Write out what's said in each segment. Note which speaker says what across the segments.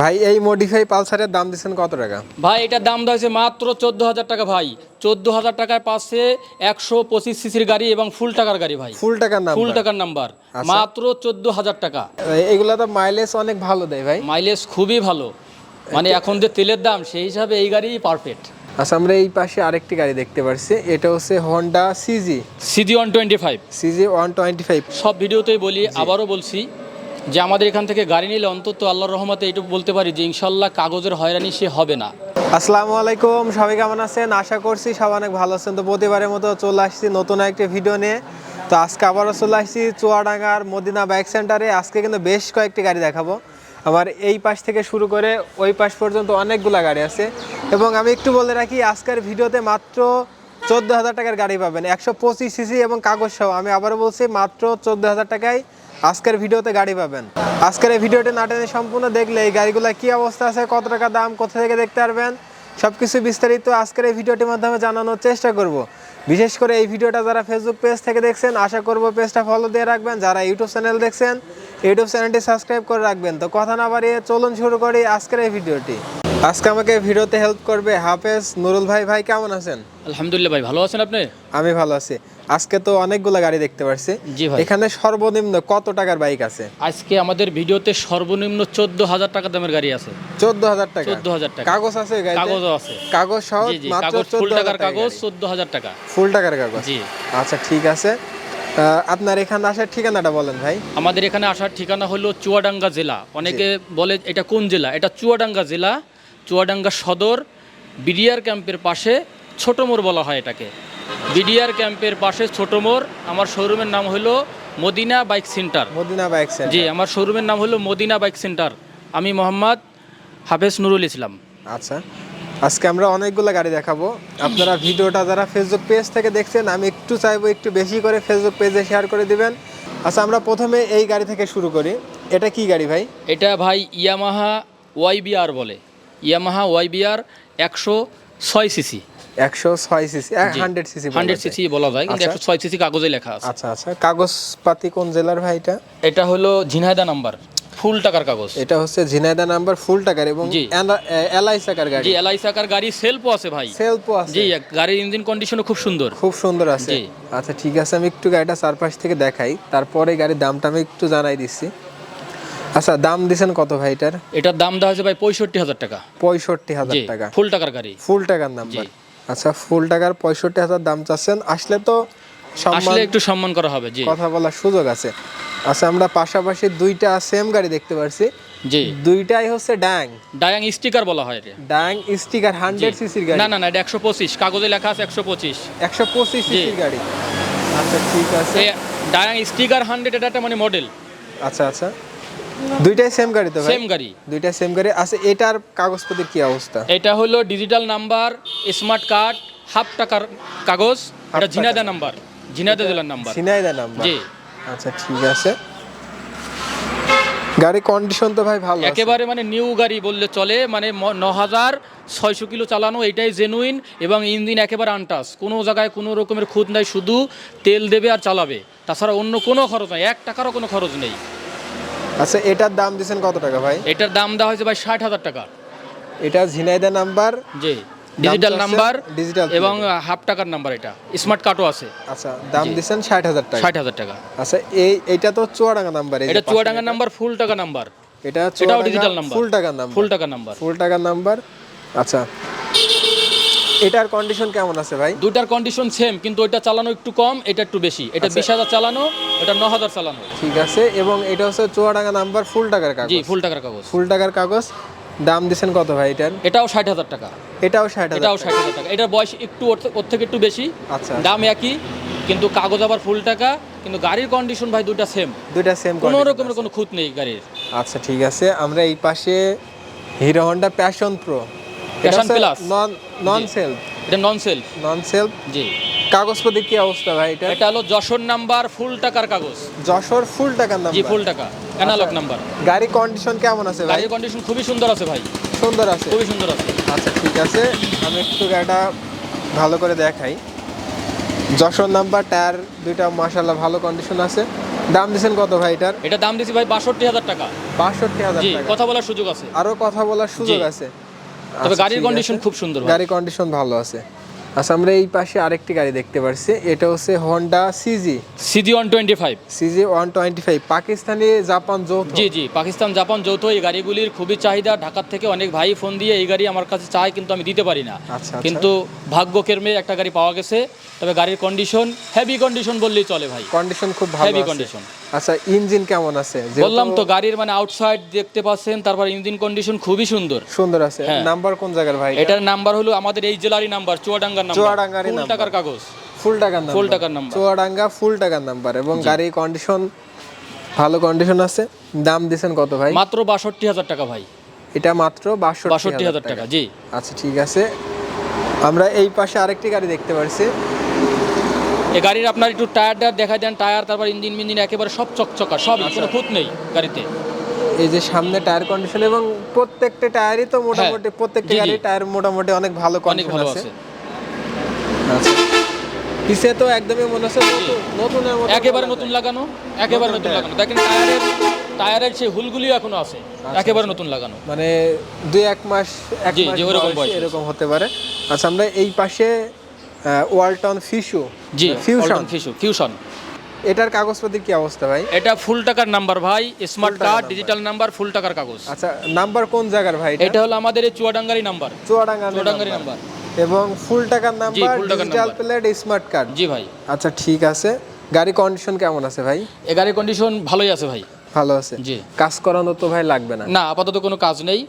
Speaker 1: ভাই এই মডিফাই পালসারের দাম দিচ্ছেন কত টাকা?
Speaker 2: ভাই এটার দাম দেওয়া হয়েছে মাত্র চোদ্দ হাজার টাকা ভাই। চোদ্দ হাজার টাকায় পাচ্ছে একশো পঁচিশ সিসির গাড়ি এবং ফুল টাকার গাড়ি ভাই।
Speaker 1: ফুল টাকার নাম
Speaker 2: ফুল টাকার নাম্বার মাত্র চোদ্দ হাজার টাকা
Speaker 1: এগুলা তো মাইলেজ অনেক ভালো দেয় ভাই।
Speaker 2: মাইলেজ খুবই ভালো। মানে এখন যে তেলের দাম সেই হিসাবে এই গাড়ি পারফেক্ট
Speaker 1: আচ্ছা আমরা এই পাশে আরেকটি গাড়ি দেখতে পাচ্ছি এটা হচ্ছে Honda CG
Speaker 2: CG one twenty five
Speaker 1: CG one twenty five
Speaker 2: সব ভিডিওতেই বলি আবারও বলছি যে আমাদের এখান থেকে গাড়ি নিলে অন্তত আল্লাহর রহমতে এইটুকু বলতে পারি যে ইনশাল্লাহ কাগজের হয়রানি সে হবে না।
Speaker 1: আসসালামু আলাইকুম, সবাই কেমন আছেন? আশা করছি সব অনেক ভালো আছেন। তো প্রতিবারের মতো চলে আসছি নতুন একটি ভিডিও নিয়ে। তো আজকে আবারও চলে আসছি চুয়াডাঙ্গার মদিনা বাইক সেন্টারে আজকে কিন্তু বেশ কয়েকটি গাড়ি দেখাবো। আমার এই পাশ থেকে শুরু করে ওই পাশ পর্যন্ত অনেকগুলা গাড়ি আছে। এবং আমি একটু বলে রাখি, আজকের ভিডিওতে মাত্র চোদ্দ হাজার টাকার গাড়ি পাবেন। একশো পঁচিশ সিসি এবং কাগজ সহ। আমি আবারও বলছি, মাত্র চোদ্দ হাজার টাকায় আজকের ভিডিওতে গাড়ি পাবেন। আজকের এই ভিডিওটি না টেনে সম্পূর্ণ দেখলে এই গাড়িগুলো কি অবস্থা আছে, কত টাকা দাম, কোথা থেকে দেখতে পারবেন সব কিছু বিস্তারিত আজকের এই ভিডিওটির মাধ্যমে জানানোর চেষ্টা করব। বিশেষ করে এই ভিডিওটা যারা ফেসবুক পেজ থেকে দেখছেন, আশা করব পেজটা ফলো দিয়ে রাখবেন। যারা ইউটিউব চ্যানেল দেখছেন ইউটিউব চ্যানেলটি সাবস্ক্রাইব করে রাখবেন। তো কথা না বাড়িয়ে চলুন শুরু করি আজকের এই ভিডিওটি। আজকে আমাকে ভিডিওতে হেল্প করবে হাফেজ নুরুল ভাই। ভাই কেমন আছেন?
Speaker 2: আলহামদুলিল্লাহ ভাই ভালো আছেন আপনি?
Speaker 1: আমি ভালো আছি। আজকে তো অনেকগুলো গাড়ি দেখতে
Speaker 2: ভাই।
Speaker 1: এখানে সর্বনিম্ন কত টাকার বাইক আছে?
Speaker 2: আজকে আমাদের ভিডিওতে সর্বনিম্ন চোদ্দ হাজার টাকা দামের গাড়ি আছে।
Speaker 1: চোদ্দ হাজার টাকা।
Speaker 2: 14,000 টাকা।
Speaker 1: কাগজ আছে?
Speaker 2: কাগজও আছে।
Speaker 1: কাগজ সহ মাত্র
Speaker 2: কাগজ ফুল টাকার কাগজ। চোদ্দ হাজার টাকা।
Speaker 1: ফুল টাকার কাগজ।
Speaker 2: জি।
Speaker 1: আচ্ছা ঠিক আছে। আপনার এখানে আসার ঠিকানাটা বলেন ভাই।
Speaker 2: আমাদের এখানে আসার ঠিকানা হলো চুয়াডাঙ্গা জেলা। অনেকে বলে এটা কোন জেলা? এটা চুয়াডাঙ্গা জেলা চুয়াডাঙ্গা সদর বিডিআর ক্যাম্পের পাশে ছোট মোড় বলা হয় এটাকে। বিডিআর ক্যাম্পের পাশে ছোট মোড় আমার শোরুমের নাম হলো Madina bike centre.
Speaker 1: Madina bike centre.
Speaker 2: জি আমার শোরুমের নাম হলো মদিনা বাইক সেন্টার। আমি মোহাম্মদ হাফেজ নুরুল ইসলাম।
Speaker 1: আচ্ছা আজকে আমরা অনেকগুলো গাড়ি দেখাবো। আপনারা ভিডিওটা যারা ফেসবুক পেজ থেকে দেখছেন আমি একটু চাইব একটু বেশি করে ফেসবুক পেজে শেয়ার করে দিবেন। আচ্ছা আমরা প্রথমে এই গাড়ি থেকে শুরু করি। এটা কি গাড়ি ভাই?
Speaker 2: এটা ভাই ইয়ামাহা ওয়াইবিআর বলে। ইয়ামাহা ওয়াইবিআর একশো ছয় সিসি
Speaker 1: একশো ছয় cc hundred cc
Speaker 2: hundred cc বলা যায়। কিন্তু
Speaker 1: আচ্ছা।
Speaker 2: একশো ছয় সিসি কাগজে লেখা আছে।
Speaker 1: আচ্ছা আচ্ছা। কাগজপাতি কোন জেলার ভাই এটা?
Speaker 2: এটা হলো ঝিনাইদা নাম্বার ফুল টাকার কাগজ।
Speaker 1: এটা হচ্ছে ঝিনাইদা নাম্বার ফুল টাকার এবং। এলআই চাকার গাড়ি।
Speaker 2: জি এলআই সাকার গাড়ি সেলফও আছে ভাই।
Speaker 1: সেলফও আছে।
Speaker 2: জি গাড়ির ইঞ্জিন কন্ডিশনও খুব সুন্দর।
Speaker 1: খুব সুন্দর আছে। আচ্ছা ঠিক আছে আমি একটু গাড়িটা চারপাশ থেকে দেখাই। তারপরে গাড়ির দামটা আমি একটু জানাই দিচ্ছি। আচ্ছা দাম দিছেন কত ভাই এটার?
Speaker 2: এটার দাম দেওয়া হয়েছে ভাই পঁয়ষট্টি হাজার টাকা।
Speaker 1: পঁয়ষট্টি হাজার টাকা।
Speaker 2: ফুল টাকার গাড়ি।
Speaker 1: ফুল টাকার নাম্বার আচ্ছা ফুল টাকার পঁয়ষট্টি হাজার দাম চাচ্ছেন। আসলে তো
Speaker 2: আসলে একটু সম্মান করা হবে জি।
Speaker 1: কথা বলার সুযোগ আছে। আচ্ছা আমরা পাশাপাশি দুইটা সেম গাড়ি দেখতে পারছি।
Speaker 2: জি।
Speaker 1: দুইটাই হচ্ছে ড্যাং
Speaker 2: ডায়াং স্টিকার বলা হয়
Speaker 1: ড্যাং স্টিকার হান্ড্রেড সিসির গাড়ি।
Speaker 2: না না না এটা একশো পঁচিশ। কাগজে লেখা আছে একশো পঁচিশ।
Speaker 1: একশো পঁচিশ সিসির গাড়ি। আচ্ছা ঠিক আছে।
Speaker 2: ডায়াং স্টিকার হান্ড্রেড এটা একটা মানে মডেল
Speaker 1: আচ্ছা আচ্ছা। দুইটাই সেম গাড়ি তো
Speaker 2: সেম গাড়ি।
Speaker 1: দুইটাই সেম গাড়ি। আচ্ছা এটার কাগজপত্রের কি অবস্থা?
Speaker 2: এটা হলো digital number smart card half টাকার কাগজ এটা ঝিনাইদা নাম্বার ঝিনাইদা জেলার নাম্বার
Speaker 1: সিনাইদা নাম্বার
Speaker 2: জি।
Speaker 1: আচ্ছা ঠিক আছে। গাড়ি কন্ডিশন তো ভাই ভালো
Speaker 2: একেবারে মানে নিউ গাড়ি বললে চলে মানে ন হাজার ছয়শো কিলো চালানো এটাই জেনুইন এবং ইঞ্জিন একেবারে আনটাস কোনো জায়গায় কোনো রকমের খুঁত নাই শুধু তেল দেবে আর চালাবে। তাছাড়া অন্য কোনো খরচ নাই এক টাকারও কোনো খরচ নেই।
Speaker 1: আচ্ছা এটার দাম দিছেন কত টাকা ভাই?
Speaker 2: এটার দাম দেওয়া হয়েছে ভাই ষাট হাজার টাকা।
Speaker 1: এটা ঝিনাইদা নাম্বার
Speaker 2: জি ডিজিটাল নাম্বার
Speaker 1: digital
Speaker 2: এবং হাফ টাকার নাম্বার এটা স্মার্ট কার্ডও আছে।
Speaker 1: আচ্ছা দাম দিছেন ষাট হাজার টাকা।
Speaker 2: ষাট হাজার টাকা।
Speaker 1: আচ্ছা এই এটা তো চুয়াডাঙ্গা নাম্বার
Speaker 2: এটা চুয়াডাঙ্গার নাম্বার ফুল টাকা নাম্বার।
Speaker 1: এটা
Speaker 2: এটাও ডিজিটাল নাম্বার।
Speaker 1: ফুল টাকার নাম্বার।
Speaker 2: ফুল টাকা নাম্বার।
Speaker 1: ফুল টাকার নাম্বার। আচ্ছা এটার কন্ডিশন কেমন আছে ভাই?
Speaker 2: দুইটার কন্ডিশন সেম কিন্তু ওইটা চালানো একটু কম এটা একটু বেশি। এটা
Speaker 1: আচ্ছা।
Speaker 2: বিশ হাজার চালানো এটা ন হাজার চালানো।
Speaker 1: ঠিক আছে এবং এটা হচ্ছে চুয়াডাঙ্গা নাম্বার ফুল টাকার
Speaker 2: জি
Speaker 1: কাগজ
Speaker 2: ফুল টাকার কাগজ।
Speaker 1: ফুল টাকার কাগজ দাম দিছেন কত ভাই এটার?
Speaker 2: এটাও ষাট হাজার টাকা।
Speaker 1: এটাও ষাট
Speaker 2: এটাও ষাট হাজার টাকা। এটার বয়স একটু ওর থেকে একটু বেশি।
Speaker 1: আচ্ছা।
Speaker 2: দাম একই কিন্তু কাগজ আবার ফুল টাকা কিন্তু গাড়ির কন্ডিশন ভাই দুইটা সেম
Speaker 1: দুইটা সেম
Speaker 2: কোনো রকমের কোনো খুঁত নেই গাড়ির।
Speaker 1: আচ্ছা ঠিক আছে আমরা এই পাশে Hero Honda Passion Pro
Speaker 2: Passion Plus।
Speaker 1: Non non self
Speaker 2: এটা নন সেলফ
Speaker 1: নন সেলফ
Speaker 2: জি।
Speaker 1: কাগজপত্রের কি অবস্থা ভাই এটা?
Speaker 2: এটা হলো যশোর নাম্বার ফুল টাকার কাগজ।
Speaker 1: যশোর ফুল টাকার
Speaker 2: জি ফুল টাকা। অ্যানালগ নাম্বার
Speaker 1: গাড়ি কন্ডিশন কেমন আছে ভাই?
Speaker 2: গাড়ির কন্ডিশন খুবই সুন্দর আছে ভাই।
Speaker 1: সুন্দর আছে?
Speaker 2: খুবই সুন্দর আছে।
Speaker 1: আচ্ছা ঠিক আছে। আমি একটু গাড়িটা ভালো করে দেখাই। যশোর নাম্বার টায়ার দুইটা মাশাল্লাহ ভালো কন্ডিশন আছে। দাম দিচ্ছেন কত ভাই এটার?
Speaker 2: এটা দাম দিছি ভাই বাষট্টি হাজার টাকা।
Speaker 1: বাষট্টি হাজার
Speaker 2: কথা বলার সুযোগ আছে।
Speaker 1: আরও কথা বলার সুযোগ আছে।
Speaker 2: তবে
Speaker 1: আচ্ছা,
Speaker 2: গাড়ির কন্ডিশন খুব সুন্দর
Speaker 1: গাড়ির কন্ডিশন ভালো আছে। আচ্ছা আমরা এই পাশে আরেকটি গাড়ি দেখতে পাচ্ছি এটা হচ্ছে Honda CG
Speaker 2: CG one twenty five
Speaker 1: CG one twenty five Pakistani Japan যৌথ।
Speaker 2: জি জি পাকিস্তান জাপান যৌথ। এই গাড়িগুলির খুবই চাহিদা। ঢাকার থেকে অনেক ভাই ফোন দিয়ে এই গাড়ি আমার কাছে চায় কিন্তু আমি দিতে পারি না।
Speaker 1: আচ্ছা, আচ্ছা।
Speaker 2: কিন্তু ভাগ্য কেরমে একটা গাড়ি পাওয়া গেছে। তবে গাড়ির কন্ডিশন হেভি কন্ডিশন বললেই চলে ভাই।
Speaker 1: কন্ডিশন খুব ভালো
Speaker 2: হেভি কন্ডিশন
Speaker 1: আচ্ছা ইঞ্জিন কেমন আছে?
Speaker 2: বললাম তো গাড়ির মানে আউটসাইড দেখতে পাচ্ছেন তারপর ইঞ্জিন কন্ডিশন খুবই সুন্দর।
Speaker 1: সুন্দর আছে।
Speaker 2: হ্যাঁ।
Speaker 1: নাম্বার কোন জায়গার ভাই?
Speaker 2: এটার নাম্বার হলো আমাদের এই জেলারই নাম্বার চুয়াডাঙ্গার নাম্বার।
Speaker 1: নাম্বার।
Speaker 2: টাকার কাগজ।
Speaker 1: ফুল টাকার নাম্বার।
Speaker 2: ফুল টাকার নাম্বার।
Speaker 1: চুয়াডাঙ্গা ফুল টাকার নাম্বার এবং গাড়ির কন্ডিশন ভালো কন্ডিশন আছে। দাম দিছেন কত ভাই?
Speaker 2: মাত্র বাষট্টি হাজার টাকা ভাই।
Speaker 1: এটা মাত্র বাষট্টি
Speaker 2: হাজার টাকা। জি।
Speaker 1: আচ্ছা ঠিক আছে। আমরা এই পাশে আরেকটি গাড়ি দেখতে পাচ্ছি
Speaker 2: এই গাড়ির আপনার একটু টায়ার টায়ার দেখা দেন টায়ার তারপর ইঞ্জিন মিঞ্জিন একেবারে সব চকচকা সবই
Speaker 1: আচ্ছা।
Speaker 2: কোনো খুঁত নেই গাড়িতে।
Speaker 1: এই যে সামনে টায়ার কন্ডিশন এবং প্রত্যেকটা টায়ারই তো মোটামুটি প্রত্যেকটা। গাড়ির টায়ার মোটামুটি অনেক ভালো
Speaker 2: অনেক
Speaker 1: কন্ডিশন
Speaker 2: ভালো
Speaker 1: আছে।
Speaker 2: আছে।
Speaker 1: আচ্ছা। পিছে তো একদমই মনে হচ্ছে নতুন-
Speaker 2: একেবারে নতুন লাগানো একেবারে
Speaker 1: নতুন
Speaker 2: লাগানো। দেখেন টায়ারের টায়ারের সেই হুলগুলিও এখনও আছে। একেবারে নতুন লাগানো।
Speaker 1: মানে দুই এক মাস এক মাস। এরকম হতে পারে। আচ্ছা আমরা এই পাশে ওয়ালটন ফিশু
Speaker 2: জি
Speaker 1: ফিউশন
Speaker 2: ফিউশন ফিউশন
Speaker 1: এটার কাগজপত্রের কি অবস্থা ভাই?
Speaker 2: এটা ফুল টাকার নাম্বার ভাই smart card digital number. Full টাকার কাগজ।
Speaker 1: আচ্ছা নাম্বার কোন জায়গার ভাই
Speaker 2: এটা? হলো আমাদের এই চুয়াডাঙ্গারি নাম্বার।
Speaker 1: চুয়াডাঙ্গা
Speaker 2: চুয়াডাঙ্গারি নাম্বার।
Speaker 1: এবং ফুল টাকার number digital plate smart card
Speaker 2: জি ভাই।
Speaker 1: আচ্ছা ঠিক আছে। গাড়ি কন্ডিশন কেমন আছে ভাই?
Speaker 2: এ গাড়ির কন্ডিশন ভালোই আছে ভাই।
Speaker 1: ভালো আছে।
Speaker 2: জি।
Speaker 1: কাজ করানো তো ভাই লাগবে না।
Speaker 2: না আপাতত কোনো কাজ নেই।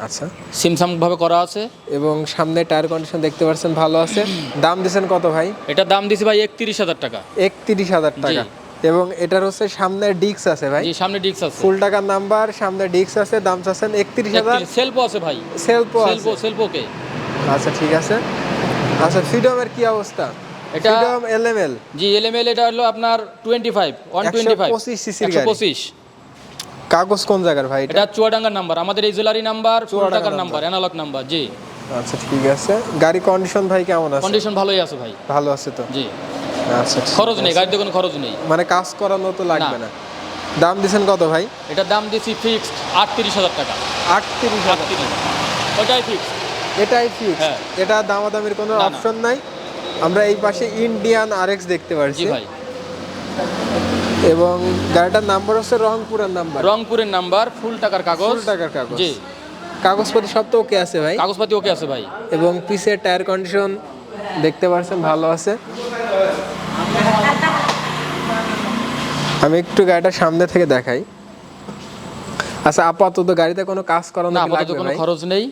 Speaker 1: আচ্ছা।
Speaker 2: সিমসাম ভাবে করা আছে।
Speaker 1: এবং সামনে টায়ার কন্ডিশন দেখতে পাচ্ছেন ভালো আছে। দাম দিছেন কত ভাই?
Speaker 2: এটার দাম দিছি ভাই একত্রিশ হাজার টাকা।
Speaker 1: একত্রিশ হাজার টাকা। এবং এটার হচ্ছে সামনে ডিক্স আছে ভাই।
Speaker 2: জি সামনে ডিক্স আছে।
Speaker 1: ফুল টাকার নাম্বার সামনে ডিক্স আছে দাম চাচ্ছেন একত্রিশ হাজার।
Speaker 2: সেলফও আছে ভাই।
Speaker 1: সেলফও আছে।
Speaker 2: সেলফও সেলফওকে
Speaker 1: আচ্ছা ঠিক আছে। আচ্ছা ফ্রিডমের কি অবস্থা?
Speaker 2: এটা-
Speaker 1: ফ্রিডম এলএমএল
Speaker 2: জি এলএমএল এটা হলো আপনার twenty five one twenty five
Speaker 1: 125 cc র
Speaker 2: একশো
Speaker 1: গাড়ি।
Speaker 2: পঁচিশ।
Speaker 1: কাগজ কোন জায়গার ভাই এটা?
Speaker 2: চুয়াডাঙ্গার নাম্বার আমাদের এই জেলারি নাম্বার ফুল
Speaker 1: চুয়াডাঙ্গা
Speaker 2: টাকার
Speaker 1: নাম্বার।
Speaker 2: অ্যানালগ নাম্বার জি।
Speaker 1: আচ্ছা ঠিক আছে। গাড়ি কন্ডিশন ভাই কেমন আছে?
Speaker 2: কন্ডিশন ভালোই আছে ভাই।
Speaker 1: ভালো আছে তো?
Speaker 2: জি।
Speaker 1: আচ্ছা
Speaker 2: খরচ নেই। গাড়িতে কোনো খরচ নেই।
Speaker 1: মানে কাজ করানো তো লাগবে না। দাম দিছেন কত ভাই?
Speaker 2: এটা দাম দিছি ফিক্সড আটত্রিশ হাজার টাকা।
Speaker 1: আটত্রিশ
Speaker 2: আটত্রিশ ওটাই ফিক্স
Speaker 1: এটাই ফিক্স
Speaker 2: হ্যাঁ।
Speaker 1: এটা দামাদামির কোনো। অপশন নাই। আমরা এই পাশে ইন্ডিয়ান আরএক্স দেখতে
Speaker 2: জি
Speaker 1: পারছি
Speaker 2: ভাই।
Speaker 1: এবং গাড়িটার নাম্বার হচ্ছে রংপুরের নাম্বার
Speaker 2: রংপুরের নাম্বার ফুল টাকার কাগজ।
Speaker 1: ফুল টাকার কাগজ।
Speaker 2: জি।
Speaker 1: কাগজপত্র সব তো ওকে আছে ভাই।
Speaker 2: কাগজপাতি ওকে আছে ভাই।
Speaker 1: এবং পিসের টায়ার কন্ডিশন দেখতে পাচ্ছেন ভালো আছে। আমি একটু গাড়িটা সামনে থেকে দেখাই। আচ্ছা আপাতত গাড়িতে কোনো কাজ করানো
Speaker 2: না আপাতত কোনো খরচ নেই।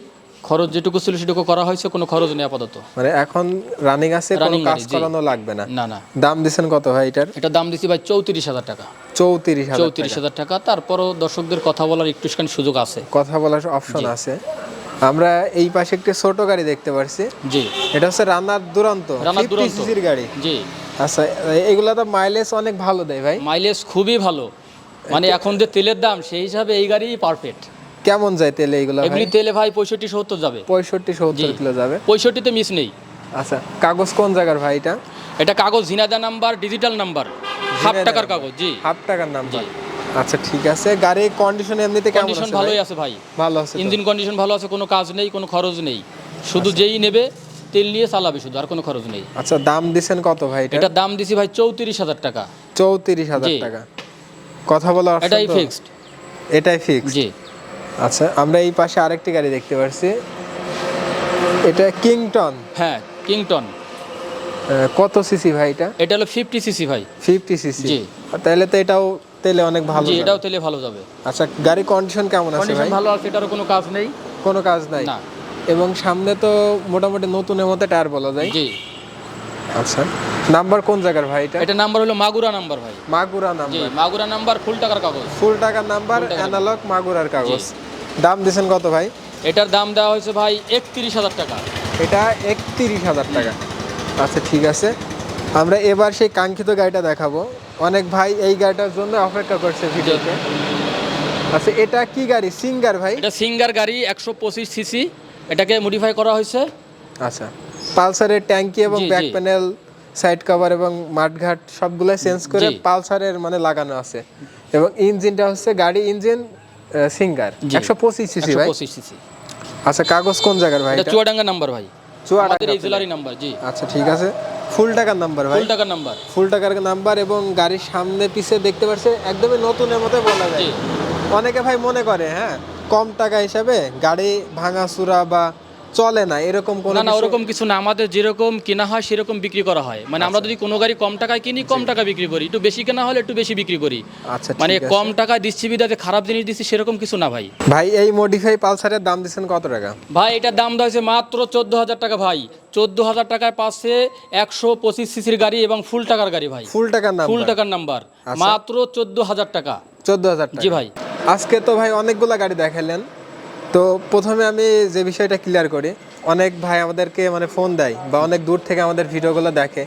Speaker 2: খরচ যেটুকু ছিল সেটুকু করা হয়েছে কোনো খরচ নেই আপাতত।
Speaker 1: মানে এখন রানিং আছে কোনো কাজ করানো লাগবে না।
Speaker 2: না না।
Speaker 1: দাম দিছেন কত ভাই এটার?
Speaker 2: এটার দাম দিছি ভাই চৌত্রিশ হাজার টাকা।
Speaker 1: চৌত্রিশ
Speaker 2: চৌত্রিশ হাজার টাকা। তারপরও দর্শকদের কথা বলার একটুখানি সুযোগ আছে।
Speaker 1: কথা বলার অপশন আছে। আমরা এই পাশে একটি ছোট গাড়ি দেখতে পারছি।
Speaker 2: জি।
Speaker 1: এটা হচ্ছে রানার দুরন্ত
Speaker 2: রানার
Speaker 1: ফিফটি
Speaker 2: দুরন্ত।
Speaker 1: সিসির গাড়ি।
Speaker 2: জি।
Speaker 1: আচ্ছা এগুলা তো মাইলেজ অনেক ভালো দেয় ভাই।
Speaker 2: মাইলেজ খুবই ভালো। মানে এখন যে তেলের দাম সেই হিসাবে এই গাড়ি পারফেক্ট
Speaker 1: কেমন যায় তেলে এগুলো
Speaker 2: এগুলি তেলে ভাই পঁয়ষট্টি সত্তর যাবে।
Speaker 1: পঁয়ষট্টি সত্তর। কিলো যাবে।
Speaker 2: পঁয়ষট্টিতে মিস নেই।
Speaker 1: আচ্ছা কাগজ কোন জায়গার ভাই এটা?
Speaker 2: এটা কাগজ Jhenaidah number digital number. Half টাকার কাগজ জি।
Speaker 1: হাফ টাকার নাম্বার। আচ্ছা ঠিক আছে। গাড়ির কন্ডিশন এমনিতে কেমন
Speaker 2: কন্ডিশন ভালোই আছে ভাই।
Speaker 1: ভালো আছে
Speaker 2: ইঞ্জিন কন্ডিশন ভালো আছে কোনো কাজ নেই কোনো খরচ নেই। শুধু যেই নেবে তেল নিয়ে চালাবে শুধু আর কোনো খরচ নেই।
Speaker 1: আচ্ছা দাম দিছেন কত ভাই এটা?
Speaker 2: দাম দিছি ভাই চৌত্রিশ হাজার টাকা।
Speaker 1: চৌত্রিশ হাজার। টাকা। কথা বলা
Speaker 2: এটাই ফিক্সড
Speaker 1: এটাই ফিক্সড
Speaker 2: জি।
Speaker 1: আচ্ছা আমরা এই পাশে আরেকটি গাড়ি দেখতে পাচ্ছি এটা কিংটন।
Speaker 2: হ্যাঁ কিংটন।
Speaker 1: কত সিসি ভাই এটা?
Speaker 2: এটা হলো ফিফটি সিসি ভাই।
Speaker 1: Fifty cc.
Speaker 2: জি।
Speaker 1: তাহলে তো এটাও তেলে অনেক ভালো
Speaker 2: জি এটাও তেলে ভালো যাবে।
Speaker 1: আচ্ছা গাড়ি কন্ডিশন কেমন আছে
Speaker 2: কন্ডিশন
Speaker 1: ভাই?
Speaker 2: ভালো আছে এটারও কোনো কাজ নেই।
Speaker 1: কোনো কাজ নাই।
Speaker 2: না।
Speaker 1: এবং সামনে তো মোটামুটি নতুনের মতো টায়ার বলা যায়।
Speaker 2: জি।
Speaker 1: আচ্ছা। নাম্বার কোন জায়গার ভাই এটা?
Speaker 2: এটা নাম্বার হলো মাগুরা নাম্বার ভাই।
Speaker 1: মাগুরা
Speaker 2: জি
Speaker 1: নাম্বার
Speaker 2: মাগুরা নাম্বার ফুল টাকার কাগজ।
Speaker 1: ফুল টাকার নাম্বার অ্যানালগ মাগুরার কাগজ। দাম দিছেন কত ভাই?
Speaker 2: এটার দাম দেওয়া হয়েছে ভাই একত্রিশ হাজার টাকা।
Speaker 1: এটা একত্রিশ হাজার টাকা। আচ্ছা ঠিক আছে। আমরা এবার সেই কাঙ্ক্ষিত গাড়িটা দেখাবো। অনেক ভাই এই গাড়িটার জন্য অপেক্ষা করছে ভিডিওতে। আচ্ছা এটা কি গাড়ি? সিঙ্গার ভাই?
Speaker 2: এটা সিঙ্গার গাড়ি একশো পঁচিশ সিসি। এটাকে মডিফাই করা হয়েছে।
Speaker 1: আচ্ছা। পালসারের ট্যাঙ্কি এবং ব্যাক। প্যানেল সাইড কভার এবং মাঠঘাট সবগুলাই চেঞ্জ করে। পালসারের মানে লাগানো আছে। এবং ইঞ্জিনটা হচ্ছে গাড়ি ইঞ্জিন সিঙ্গার। একশো পঁচিশ সিসি ভাই। আচ্ছা কাগজ কোন জায়গার ভাই?
Speaker 2: চুয়াডাঙ্গা নাম্বার ভাই।
Speaker 1: চুয়াডাঙ্গা
Speaker 2: জেলারই নাম্বার। জি।
Speaker 1: আচ্ছা ঠিক আছে। ফুল টাকার নাম্বার ভাই।
Speaker 2: ফুল টাকার নাম্বার।
Speaker 1: ফুল টাকার নাম্বার এবং গাড়ির সামনে পিছে দেখতে পাচ্ছে একদমই নতুনের মতো বলা যায়। অনেকে ভাই মনে করে হ্যাঁ? কম টাকা হিসাবে গাড়ি ভাঙা ভাঙাচুরা বা চলে না এরকম কোনো
Speaker 2: না না
Speaker 1: কিছু-
Speaker 2: ওরকম কিছু না। আমাদের যেরকম কেনা হয় সেরকম বিক্রি করা হয়। মানে আমরা যদি কোনো গাড়ি কম টাকায় কিনি কম টাকা বিক্রি করি। একটু বেশি কেনা হলে একটু বেশি বিক্রি করি।
Speaker 1: আচ্ছা
Speaker 2: মানে কম টাকায় দিচ্ছি বিদাতে খারাপ জিনিস দিচ্ছি সেরকম কিছু না ভাই।
Speaker 1: ভাই এই মডিফাই পালসারের দাম দিচ্ছেন কত টাকা?
Speaker 2: ভাই এটার দাম দেওয়া হয়েছে মাত্র চোদ্দ হাজার টাকা ভাই। চোদ্দ হাজার টাকায় পাচ্ছে একশো পঁচিশ সিসির গাড়ি এবং ফুল টাকার গাড়ি ভাই।
Speaker 1: ফুল টাকার নাম
Speaker 2: ফুল টাকার নাম্বার। মাত্র চোদ্দ হাজার টাকা।
Speaker 1: চোদ্দ হাজার টাকা।
Speaker 2: জি ভাই।
Speaker 1: আজকে তো ভাই অনেকগুলা গাড়ি দেখালেন তো প্রথমে আমি যে বিষয়টা ক্লিয়ার করি অনেক ভাই আমাদেরকে মানে ফোন দেয় বা অনেক দূর থেকে আমাদের ভিডিওগুলো দেখে।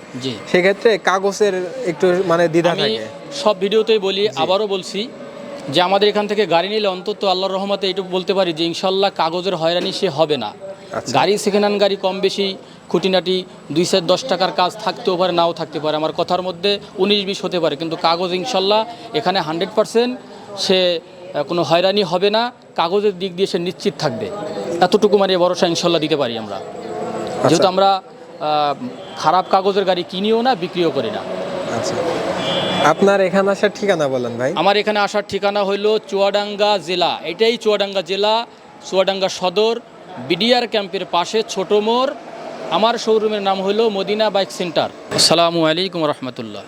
Speaker 1: সেক্ষেত্রে কাগজের একটু মানে দ্বিধা থাকে।
Speaker 2: সব ভিডিওতেই বলি আবারও বলছি যে আমাদের এখান থেকে গাড়ি নিলে অন্তত আল্লাহর রহমতে এইটুকু বলতে পারি যে ইনশাল্লাহ কাগজের হয়রানি সে হবে না।
Speaker 1: আচ্ছা।
Speaker 2: গাড়ি সেকেন্ড হ্যান্ড গাড়ি কম বেশি খুঁটিনাটি দুই সেট দশ টাকার কাজ থাকতেও পারে নাও থাকতে পারে। আমার কথার মধ্যে উনিশ বিশ হতে পারে। কিন্তু কাগজ ইনশাল্লাহ এখানে হান্ড্রেড পারসেন্ট সে কোনো হয়রানি হবে না। কাগজের দিক দিয়ে সে নিশ্চিত থাকবে। এতটুকু মানে ভরসা ইনশাল্লাহ দিতে পারি আমরা। যেহেতু আমরা খারাপ কাগজের গাড়ি কিনিও না বিক্রিও করি না।
Speaker 1: আচ্ছা। আপনার এখানে আসার ঠিকানা বলেন ভাই।
Speaker 2: আমার এখানে আসার ঠিকানা হইল চুয়াডাঙ্গা জেলা। এটাই চুয়াডাঙ্গা জেলা চুয়াডাঙ্গা সদর বিডিআর ক্যাম্পের পাশে ছোট মোড়। আমার শোরুমের নাম হলো মদিনা বাইক সেন্টার। আসসালামু আলাইকুম রহমতুল্লাহ।